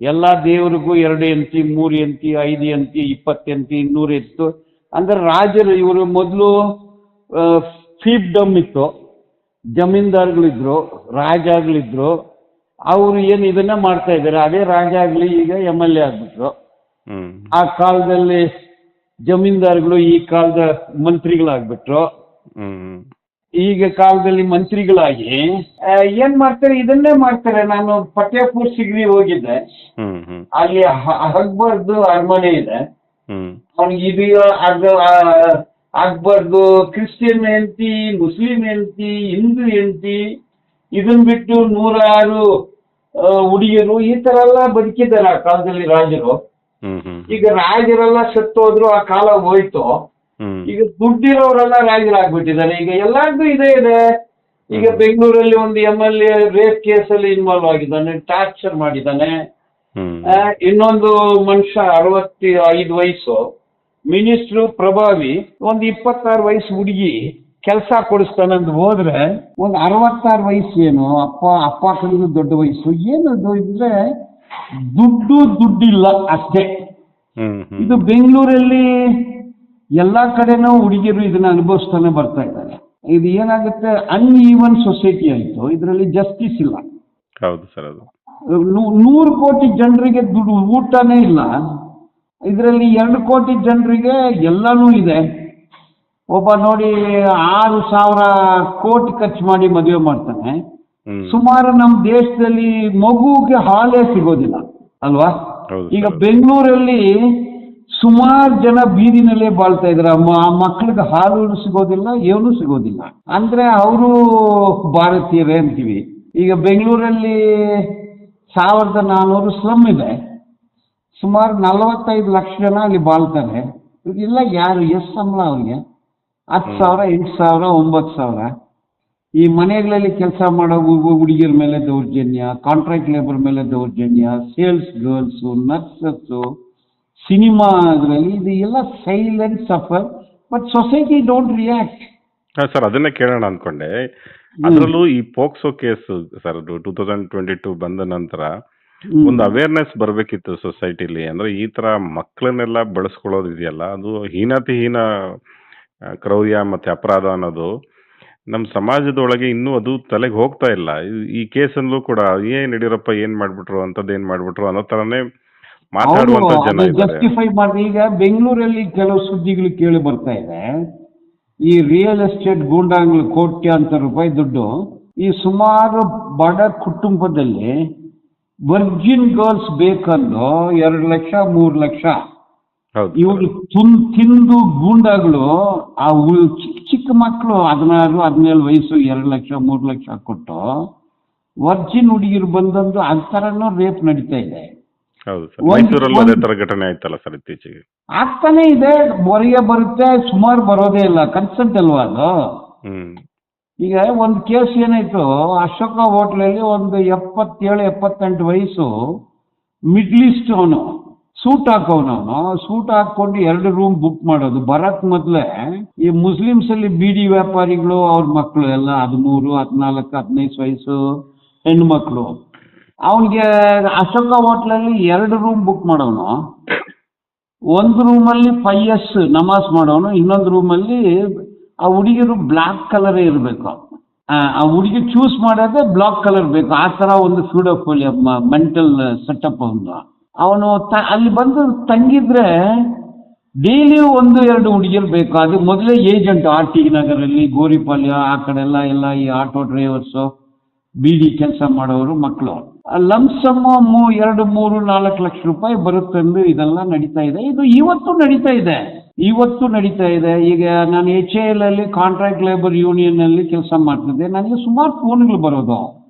ಎಲ್ಲಾ ದೇವರಿಗೂ ಎರಡು ಎಂತಿ ಮೂರು ಎಂತಿ ಐದು ಎಂತಿ ಇಪ್ಪತ್ತೆಂತಿ ಇನ್ನೂರು ಇತ್ತು ಅಂದ್ರೆ ರಾಜರು, ಇವರು ಮೊದಲು ಫೀಫ್ಡಮ್ ಇತ್ತು. ಜಮೀನ್ದಾರ್ಗಳಿದ್ರು, ರಾಜಾಗಳಿದ್ರು. ಅವರು ಏನು ಇದನ್ನ ಮಾಡ್ತಾ ಇದ್ದಾರೆ. ಅದೇ ರಾಜ ಆಗಲಿ ಈಗ ಎಂ ಎಲ್ ಎ ಆಗ್ಬಿಟ್ರು. ಹ್ಮ್. ಆ ಕಾಲದಲ್ಲಿ ಜಮೀನ್ದಾರ್ಗಳು ಈ ಕಾಲದ ಮಂತ್ರಿಗಳಾಗ್ಬಿಟ್ರು. ಹ್ಮ್. ಈಗ ಕಾಲದಲ್ಲಿ ಮಂತ್ರಿಗಳಾಗಿ ಏನ್ ಮಾಡ್ತಾರೆ? ಇದನ್ನೇ ಮಾಡ್ತಾರೆ. ನಾನು ಫತೇಪುರ್ ಸಿಗ್ರಿ ಹೋಗಿದ್ದೆ. ಹ್ಮ್ ಹ್ಮ್. ಅಲ್ಲಿ ಅಕ್ಬರ್ದು ಅರಮನೆ ಇದೆ. ಹ್ಮ್. ಅವ್ನಿಗೆ ಇದು ಅಕ್ಬರ್ದು ಕ್ರಿಶ್ಚಿಯನ್ ಹೆಂಡತಿ ಮುಸ್ಲಿಂ ಹೆಂಡತಿ ಹಿಂದೂ ಹೆಂಡತಿ ಇದನ್ ಬಿಟ್ಟು ನೂರಾರು ಹುಡುಗಿಯರು ಈ ತರ ಎಲ್ಲ ಬದುಕಿದ್ದಾರೆ ಆ ಕಾಲದಲ್ಲಿ ರಾಜರು. ಈಗ ರಾಜರೆಲ್ಲ ಸತ್ತೋದ್ರು ಆ ಕಾಲ ಹೋಯ್ತು. ಈಗ ದುಡ್ಡಿರೋರೆಲ್ಲ ರಾಜರಾಗ್ಬಿಟ್ಟಿದ್ದಾರೆ. ಈಗ ಎಲ್ಲಾರ್ಗು ಇದೇ ಇದೆ. ಈಗ ಬೆಂಗಳೂರಲ್ಲಿ ಒಂದು ಎಂ ಎಲ್ ಎ ರೇಪ್ ಕೇಸಲ್ಲಿ ಇನ್ವಾಲ್ವ್ ಆಗಿದ್ದಾನೆ ಟಾರ್ಚರ್ ಮಾಡಿದ್ದಾನೆ. ಇನ್ನೊಂದು ಮನುಷ್ಯ ಅರವತ್ತಿ ಐದು ವಯಸ್ಸು ಮಿನಿಸ್ಟ್ರು ಪ್ರಭಾವಿ ಒಂದು ಇಪ್ಪತ್ತಾರು ವಯಸ್ಸು ಹುಡುಗಿ. ಕೆಲಸ ಕೊಡಿಸ್ತಾನಂತ ಹೋದ್ರೆ ಒಂದು ಅರವತ್ತಾರು ವಯಸ್ಸು ಏನು ಅಪ್ಪ ಅಪ್ಪ ಕಡೆಗೂ ದೊಡ್ಡ ವಯಸ್ಸು ಏನದು ಇದ್ರೆ ದುಡ್ಡು ದುಡ್ಡಿಲ್ಲ ಅಷ್ಟೇ. ಇದು ಬೆಂಗಳೂರಲ್ಲಿ ಎಲ್ಲಾ ಕಡೆನೂ ಹುಡುಗಿಯರು ಇದನ್ನ ಅನುಭವಿಸ್ತಾನೆ ಬರ್ತಾ ಇದ್ದಾರೆ. ಇದು ಏನಾಗುತ್ತೆ ಅನ್ಈವನ್ ಸೊಸೈಟಿ ಆಯ್ತು ಇದರಲ್ಲಿ ಜಸ್ಟಿಸ್ ಇಲ್ಲ. ಹೌದು ಸರ್ ಅದು ನೂರು ಕೋಟಿ ಜನರಿಗೆ ದುಡ್ಡು ಊಟನೇ ಇಲ್ಲ. ಇದರಲ್ಲಿ ಎರಡು ಕೋಟಿ ಜನರಿಗೆ ಎಲ್ಲಾನು ಇದೆ. ಒಬ್ಬ ನೋಡಿ ಆರು ಸಾವಿರ ಕೋಟಿ ಖರ್ಚು ಮಾಡಿ ಮದುವೆ ಮಾಡ್ತಾನೆ. ಸುಮಾರು ನಮ್ಮ ದೇಶದಲ್ಲಿ ಮಗುಗೆ ಹಾಲೇ ಸಿಗೋದಿಲ್ಲ ಅಲ್ವಾ? ಈಗ ಬೆಂಗಳೂರಲ್ಲಿ ಸುಮಾರು ಜನ ಬೀದಿನಲ್ಲೇ ಬಾಳ್ತಾ ಇದಾರೆ ಆ ಮಕ್ಕಳಿಗೆ ಹಾಲು ಸಿಗೋದಿಲ್ಲ ಏನು ಸಿಗೋದಿಲ್ಲ. ಅಂದ್ರೆ ಅವರು ಭಾರತೀಯರೇ ಅಂತೀವಿ. ಈಗ ಬೆಂಗಳೂರಲ್ಲಿ ಸಾವಿರದ ನಾನ್ನೂರು ಸ್ಲಮ್ ಇದೆ. ಸುಮಾರು ನಲವತ್ತೈದು ಲಕ್ಷ ಜನ ಅಲ್ಲಿ ಬಾಳ್ತಾರೆ. ಇಲ್ಲ ಯಾರು ಎಷ್ಟು ಸಂಬಳ ಅವ್ರಿಗೆ? ಹತ್ತು ಸಾವಿರ ಎಂಟು ಸಾವಿರ ಒಂಬತ್ತು ಸಾವಿರ. ಈ ಮನೆಗಳಲ್ಲಿ ಕೆಲಸ ಮಾಡೋ ಹುಡುಗಿಯರ ಮೇಲೆ ದೌರ್ಜನ್ಯ ಕಾಂಟ್ರಾಕ್ಟ್ ಲೇಬರ್ ಮೇಲೆ ದೌರ್ಜನ್ಯ ಸೇಲ್ಸ್ ಗರ್ಲ್ಸು ನರ್ಸಸ್ಸು ಸಿನಿಮಾ ಅದರಲ್ಲಿ ಇದು ಎಲ್ಲ silent suffer but society don't react ಹಾಂ ಸರ್ ಅದನ್ನೇ ಕೇಳೋಣ ಅನ್ಕೊಂಡೆ. ಅದರಲ್ಲೂ ಈ POCSO case sir two thousand twenty two ಬಂದ ನಂತರ ಒಂದು ಅವೇರ್ನೆಸ್ ಬರಬೇಕಿತ್ತು ಸೊಸೈಟಿಲಿ ಅಂದ್ರೆ ಈ ತರ ಮಕ್ಕಳನ್ನೆಲ್ಲ ಬಳಸ್ಕೊಳ್ಳೋದು ಇದೆಯಲ್ಲ ಅದು ಹೀನಾತಿ ಹೀನ ಕ್ರೌರ್ಯ ಮತ್ತೆ ಅಪರಾಧ ಅನ್ನೋದು ನಮ್ಮ ಸಮಾಜದೊಳಗೆ ಇನ್ನೂ ಅದು ತಲೆಗೆ ಹೋಗ್ತಾ ಇಲ್ಲ. ಈ- ಈ ಕೇಸಲ್ಲೂ ಕೂಡ ಏನ್ ಯಡಿಯೂರಪ್ಪ ಏನ್ ಮಾಡ್ಬಿಟ್ರು ಅಂತದ್ ಏನ್ ಮಾಡ್ಬಿಟ್ರು ಅನ್ನೋ ತರನೇ ಮಾತಾಡುವಂತ ಜನ ಇದ್ದಾರೆ. ಜಸ್ಟಿಫೈ ಮಾಡಿ ಈಗ ಬೆಂಗಳೂರಲ್ಲಿ ಕೆಲವು ಸುದ್ದಿಗಳು ಕೇಳಿ ಬರ್ತಾ ಇದೆ. ಈ ರಿಯಲ್ ಎಸ್ಟೇಟ್ ಗೂಂಡಾಂಗ್ಲು ಕೋಟ್ಯಾಂತರ ರೂಪಾಯಿ ದುಡ್ಡು ಈ ಸುಮಾರು ಬಡ ಕುಟುಂಬದಲ್ಲಿ ವರ್ಜಿನ್ ಗರ್ಲ್ಸ್ ಬೇಕಂದು ಎರಡು ಲಕ್ಷ ಮೂರು ಲಕ್ಷ ಇವರು ತುನ್ ತಿಂದು ಗೂಂಡಾಗಳು ಆ ಚಿಕ್ಕ ಚಿಕ್ಕ ಮಕ್ಕಳು ಹದಿನಾರು ಹದಿನೇಳು ವಯಸ್ಸು ಎರಡು ಲಕ್ಷ ಮೂರು ಲಕ್ಷ ಕೊಟ್ಟು ವರ್ಜಿನ್ ಹುಡುಗಿರು ಬಂದಂದು ಆ ಥರನೂ ರೇಪ್ ನಡೀತಾ ಇದೆ. ಹೌದು ಸರ್. ಒಂದ್- ಮೈಸೂರಲ್ಲೂ ಅದೇ ತರ ಘಟನೆ ಆಯ್ತಲ್ಲ ಸರ್ ಇತ್ತೀಚೆಗೆ? ಆಗ್ತಾನೆ ಇದೆ. ಹೊರಗೆ ಬರುತ್ತೆ ಸುಮಾರು ಬರೋದೇ ಇಲ್ಲ. ಕನ್ಸೆಂಟ್ ಅಲ್ವಾ ಅದು? ಈಗ ಒಂದು ಕೇಸ್ ಏನಾಯ್ತು? ಅಶೋಕ ಹೋಟ್ಲಲ್ಲಿ ಒಂದು ಎಪ್ಪತ್ತೇಳು ಎಪ್ಪತ್ತೆಂಟು ವಯಸ್ಸು ಮಿಡ್ಲ್ ಈಸ್ಟ್ ಅವನು. ಸೂಟ್ ಹಾಕೋನವನು ಸೂಟ್ ಹಾಕೊಂಡು ಎರಡು ರೂಮ್ ಬುಕ್ ಮಾಡೋದು. ಬರಕ್ ಮೊದಲೇ ಈ ಮುಸ್ಲಿಮ್ಸ್ ಅಲ್ಲಿ ಬೀಡಿ ವ್ಯಾಪಾರಿಗಳು, ಅವ್ರ ಮಕ್ಕಳು ಎಲ್ಲ ಹದಿಮೂರು, ಹದಿನಾಲ್ಕು, ಹದಿನೈದು ವಯಸ್ಸು ಹೆಣ್ಣು ಮಕ್ಕಳು ಅವನಿಗೆ ಅಶೋಕ ಹೋಟ್ಲಲ್ಲಿ ಎರಡು ರೂಮ್ ಬುಕ್ ಮಾಡೋನು. ಒಂದು ರೂಮಲ್ಲಿ ಫೈವ್ ಎಸ್ ನಮಾಜ್ ಮಾಡೋನು. ಇನ್ನೊಂದು ರೂಮಲ್ಲಿ ಆ ಹುಡುಗಿರು ಬ್ಲಾಕ್ ಕಲರೇ ಇರಬೇಕು. ಆ ಹುಡುಗಿ ಚೂಸ್ ಮಾಡೋದೇ ಬ್ಲಾಕ್ ಕಲರ್ ಬೇಕು. ಆ ಥರ ಒಂದು ಫ್ಯೂಡೋಫೋಲಿಯ ಮೆಂಟಲ್ ಸೆಟಪ್ ಅವನು ಅವನು ಅಲ್ಲಿ ಬಂದು ತಂಗಿದ್ರೆ, ಡೈಲಿ ಒಂದು, ಎರಡು ಹುಡುಗಿರು ಬೇಕು. ಅದು ಮೊದಲೇ ಏಜೆಂಟ್ ಆರ್ ಟಿ ನಗರಲ್ಲಿ ಗೋರಿಪಾಲ್ಯ ಆ ಕಡೆ ಎಲ್ಲ ಎಲ್ಲ ಈ ಆಟೋ ಡ್ರೈವರ್ಸು, ಬೀಡಿ ಕೆಲಸ ಮಾಡೋರು ಮಕ್ಕಳು ಲಂಸಮ್ ಮೂ ಎರಡು, ಮೂರು, ನಾಲ್ಕು ಲಕ್ಷ ರೂಪಾಯಿ ಬರುತ್ತೆಂದು ಇದೆಲ್ಲ ನಡೀತಾ ಇದೆ. ಇದು ಇವತ್ತು ನಡೀತಾ ಇದೆ. ಇವತ್ತು ನಡೀತಾ ಇದೆ. ಈಗ ನಾನು ಎಚ್ ಎ ಎಲ್ ಅಲ್ಲಿ ಕಾಂಟ್ರಾಕ್ಟ್ ಲೇಬರ್ ಯೂನಿಯನ್ ಅಲ್ಲಿ ಕೆಲಸ ಮಾಡ್ತಿದ್ದೆ. ನನಗೆ ಸುಮಾರು ಫೋನ್ಗಳು ಬರೋದು.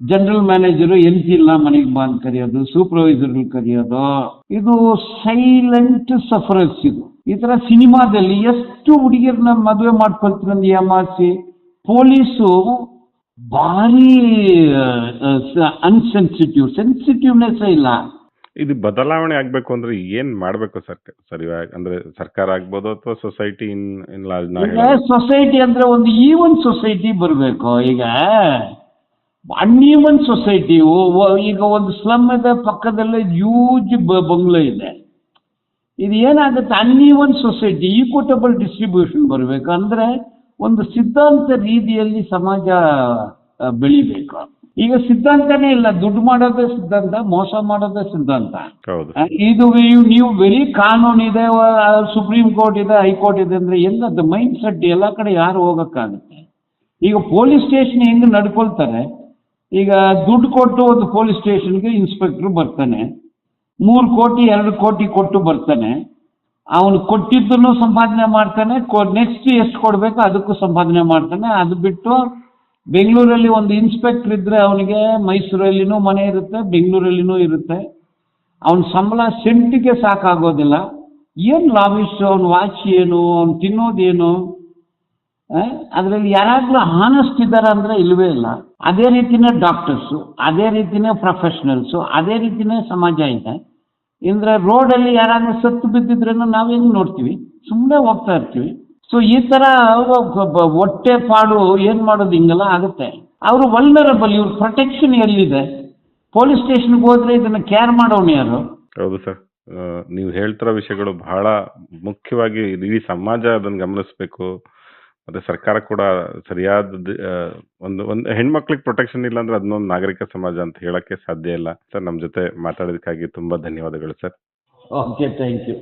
ಜನರಲ್ ಮ್ಯಾನೇಜರು ಇಲ್ಲ ಮನೆಗೆ ಬಾ ಅಂತ ಕರೆಯೋದು ಸೂಪರ್ವೈಸರ್ಗಳು ಕರೆಯೋದು ಇದು ಸೈಲೆಂಟ್ ಸಫರರ್ಸ್ ಇದು. ಈ ತರ ಸಿನಿಮಾದಲ್ಲಿ ಎಷ್ಟು ಹುಡುಗಿಯರನ್ನ ಮದುವೆ ಮಾಡ್ಕೊಳ್ತೀರಂದು ಏಮಾರಿಸಿ ಪೊಲೀಸು ಭಾರಿ ಅನ್ಸೆನ್ಸಿಟಿವ್ ಸೆನ್ಸಿಟಿವ್ನೆಸ್ ಇಲ್ಲ. ಇದು ಬದಲಾವಣೆ ಆಗ್ಬೇಕು ಅಂದ್ರೆ ಏನ್ ಮಾಡ್ಬೇಕು ಸರ್ ಸರಿ ಅಂದ್ರೆ ಸರ್ಕಾರ ಆಗ್ಬೋದು ಅಥವಾ ಸೊಸೈಟಿ ಇನ್ ಸೊಸೈಟಿ ಅಂದ್ರೆ ಒಂದು ಈವನ್ ಸೊಸೈಟಿ ಬರಬೇಕು ಈಗ. ಅನ್ಈವನ್ ಸೊಸೈಟಿ ಈಗ ಒಂದು ಸ್ಲಮ್ ಇದೆ ಪಕ್ಕದಲ್ಲೇ ಯೂಜ್ ಬಂಗ್ಲೆ ಇದೆ. ಇದು ಏನಾಗುತ್ತೆ? ಅನ್ಈವನ್ ಸೊಸೈಟಿ ಈಕ್ವಟಬಲ್ ಡಿಸ್ಟ್ರಿಬ್ಯೂಷನ್ ಬರಬೇಕು. ಅಂದ್ರೆ ಒಂದು ಸಿದ್ಧಾಂತ ರೀತಿಯಲ್ಲಿ ಸಮಾಜ ಬೆಳಿಬೇಕು. ಈಗ ಸಿದ್ಧಾಂತನೇ ಇಲ್ಲ. ದುಡ್ಡು ಮಾಡೋದೇ ಸಿದ್ಧಾಂತ ಮೋಸ ಮಾಡೋದೇ ಸಿದ್ಧಾಂತ. ಇದು ನೀವು- ವೆರಿ ಕಾನೂನು ಇದೆ ಸುಪ್ರೀಂ ಕೋರ್ಟ್ ಇದೆ ಹೈಕೋರ್ಟ್ ಇದೆ ಅಂದ್ರೆ ಹೆಂಗದು ಮೈಂಡ್ ಸೆಟ್ ಎಲ್ಲ ಕಡೆ ಯಾರು ಹೋಗಕ್ಕಾಗುತ್ತೆ? ಈಗ ಪೊಲೀಸ್ ಸ್ಟೇಷನ್ ಹೆಂಗ್ ನಡ್ಕೊಳ್ತಾರೆ? ಈಗ ದುಡ್ಡು ಕೊಟ್ಟು ಒಂದು ಪೊಲೀಸ್ ಸ್ಟೇಷನ್ಗೆ ಇನ್ಸ್ಪೆಕ್ಟ್ರು ಬರ್ತಾನೆ. ಮೂರು ಕೋಟಿ, ಎರಡು ಕೋಟಿ ಕೊಟ್ಟು ಬರ್ತಾನೆ. ಅವನು ಕೊಟ್ಟಿದ್ದನ್ನು ಸಂಪಾದನೆ ಮಾಡ್ತಾನೆ. ನೆಕ್ಸ್ಟ್ ಎಷ್ಟು ಕೊಡಬೇಕು ಅದಕ್ಕೂ ಸಂಪಾದನೆ ಮಾಡ್ತಾನೆ. ಅದು ಬಿಟ್ಟು ಬೆಂಗಳೂರಲ್ಲಿ ಒಂದು ಇನ್ಸ್ಪೆಕ್ಟರ್ ಇದ್ರೆ ಅವನಿಗೆ ಮೈಸೂರಲ್ಲಿನೂ ಮನೆ ಇರುತ್ತೆ, ಬೆಂಗಳೂರಲ್ಲಿನೂ ಇರುತ್ತೆ. ಅವನ ಸಂಬಳ ಸೆಂಟಿಗೆ ಸಾಕಾಗೋದಿಲ್ಲ. ಏನು ಲಾಭಿಷ್ಟು ಅವನ ವಾಚ್ ಏನು? ಅವ್ನು ತಿನ್ನೋದೇನು? ಅದರಲ್ಲಿ ಯಾರಾದರೂ ಹಾನೆಸ್ಟ್ ಇದ್ದಾರೆ ಅಂದರೆ ಇಲ್ಲವೇ ಇಲ್ಲ. ಅದೇ ರೀತಿನೇ ಡಾಕ್ಟರ್ಸು ಅದೇ ರೀತಿನೇ ಪ್ರೊಫೆಷ್ನಲ್ಸು ಅದೇ ರೀತಿನೇ ಸಮಾಜ ಇದೆ. ಇಂದ್ರೆ ರೋಡಲ್ಲಿ ಯಾರಾದ್ರೂ ಸತ್ತು ಬಿದ್ದಿದ್ರೇನು ನಾವು ಹೆಂಗೆ ನೋಡ್ತೀವಿ? ಸುಮ್ಮನೆ ಹೋಗ್ತಾ ಇರ್ತೀವಿ. ಸೊ ಈ ಥರ ಹೊಟ್ಟೆ ಪಾಡು ಏನು ಮಾಡೋದು ಹಿಂಗೆಲ್ಲ ಆಗುತ್ತೆ. ಅವರು ವಲ್ನರಬಲ್ ಇವ್ರ ಪ್ರೊಟೆಕ್ಷನ್ ಎಲ್ಲಿದೆ? ಪೊಲೀಸ್ ಸ್ಟೇಷನ್ಗೆ ಹೋದ್ರೆ ಇದನ್ನು ಕೇರ್ ಮಾಡೋಣ ಯಾರು? ಹೌದು ಸರ್. ನೀವು ಹೇಳ್ತಿರೋ ವಿಷಯಗಳು ಬಹಳ ಮುಖ್ಯವಾಗಿ ಇಡೀ ಸಮಾಜ ಅದನ್ನು ಗಮನಿಸಬೇಕು. ಮತ್ತೆ ಸರ್ಕಾರ ಕೂಡ ಸರಿಯಾದ ಒಂದು ಒಂದು ಹೆಣ್ಮಕ್ಳಿಗೆ ಪ್ರೊಟೆಕ್ಷನ್ ಇಲ್ಲ ಅಂದ್ರೆ ಅದನ್ನೊಂದು ನಾಗರಿಕ ಸಮಾಜ ಅಂತ ಹೇಳಕ್ಕೆ ಸಾಧ್ಯ ಇಲ್ಲ. ಸರ್ ನಮ್ಮ ಜೊತೆ ಮಾತಾಡೋದಕ್ಕಾಗಿ ತುಂಬಾ ಧನ್ಯವಾದಗಳು ಸರ್. Okay thank you